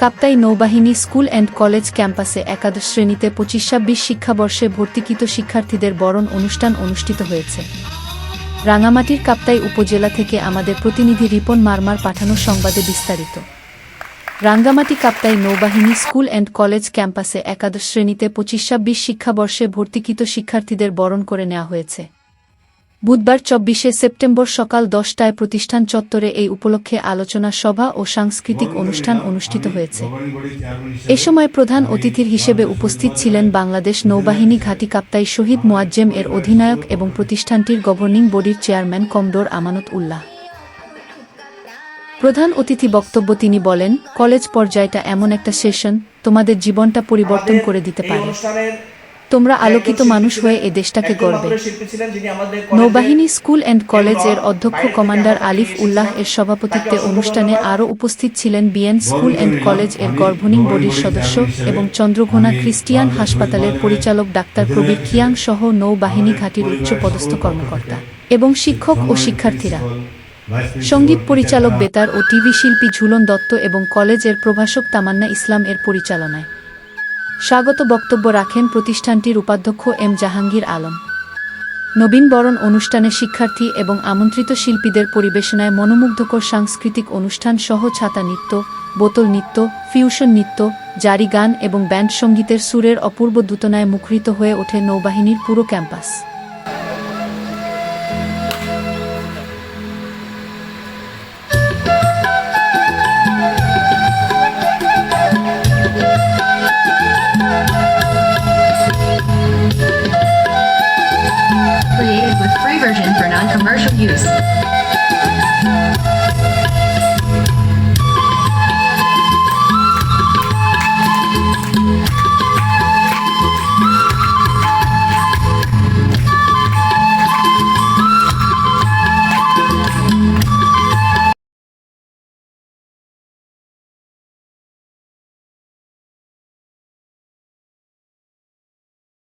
কাপ্তাই নৌবাহিনী school and college ক্যাম্পাসে একাদশ শ্রেণীতে পঁচিশ ছাব্বিশ শিক্ষাবর্ষে ভর্তিকৃত শিক্ষার্থীদের বরণ অনুষ্ঠান অনুষ্ঠিত হয়েছে। রাঙামাটির কাপ্তাই উপজেলা থেকে আমাদের প্রতিনিধি রিপন মারমার পাঠানো সংবাদে বিস্তারিত। রাঙ্গামাটি কাপ্তাই নৌবাহিনী স্কুল অ্যান্ড কলেজ ক্যাম্পাসে একাদশ শ্রেণীতে পঁচিশ ছাব্বিশ শিক্ষাবর্ষে ভর্তিকৃত শিক্ষার্থীদের বরণ করে নেওয়া হয়েছে। বুধবার চব্বিশে সেপ্টেম্বর সকাল দশটায় প্রতিষ্ঠান চত্বরে এই উপলক্ষে আলোচনা সভা ও সাংস্কৃতিক অনুষ্ঠান অনুষ্ঠিত হয়েছে। এ সময় প্রধান অতিথির হিসেবে উপস্থিত ছিলেন বাংলাদেশ নৌবাহিনী ঘাঁটি কাপ্তাই শহীদ মোয়াজ্জেম এর অধিনায়ক এবং প্রতিষ্ঠানটির গভর্নিং বডির চেয়ারম্যান কমডোর আমানত উল্লাহ প্রধান অতিথি বক্তব্য তিনি বলেন কলেজ পর্যায়টা এমন একটা সেশন তোমাদের জীবনটা পরিবর্তন করে দিতে পারে। তোমরা আলোকিত মানুষ হয়ে এ দেশটাকে গড়বে। নৌবাহিনী স্কুল অ্যান্ড কলেজের অধ্যক্ষ কমান্ডার আলিফ উল্লাহ এর সভাপতিত্বে অনুষ্ঠানে আরও উপস্থিত ছিলেন বিএন স্কুল অ্যান্ড কলেজের গভর্নিং বডির সদস্য এবং চন্দ্রঘোনা খ্রিস্টিয়ান হাসপাতালের পরিচালক ডাক্তার প্রবীর খিয়াং সহ নৌবাহিনী ঘাটির উচ্চ পদস্থ কর্মকর্তা এবং শিক্ষক ও শিক্ষার্থীরা। সংগীত পরিচালক বেতার ও টিভি শিল্পী ঝুলন দত্ত এবং কলেজের প্রভাষক তামান্না ইসলাম এর পরিচালনায়। স্বাগত বক্তব্য রাখেন প্রতিষ্ঠানটির উপাধ্যক্ষ এম জাহাঙ্গীর আলম। নবীন বরণ অনুষ্ঠানে শিক্ষার্থী এবং আমন্ত্রিত শিল্পীদের পরিবেশনায় মনোমুগ্ধকর সাংস্কৃতিক অনুষ্ঠান সহ ছাতা নৃত্য, বোতল নৃত্য, ফিউশন নৃত্য, জারি গান এবং ব্যান্ড সঙ্গীতের সুরের অপূর্ব দূতনায় মুখরিত হয়ে ওঠে নৌবাহিনীর পুরো campus. Version for non-commercial use.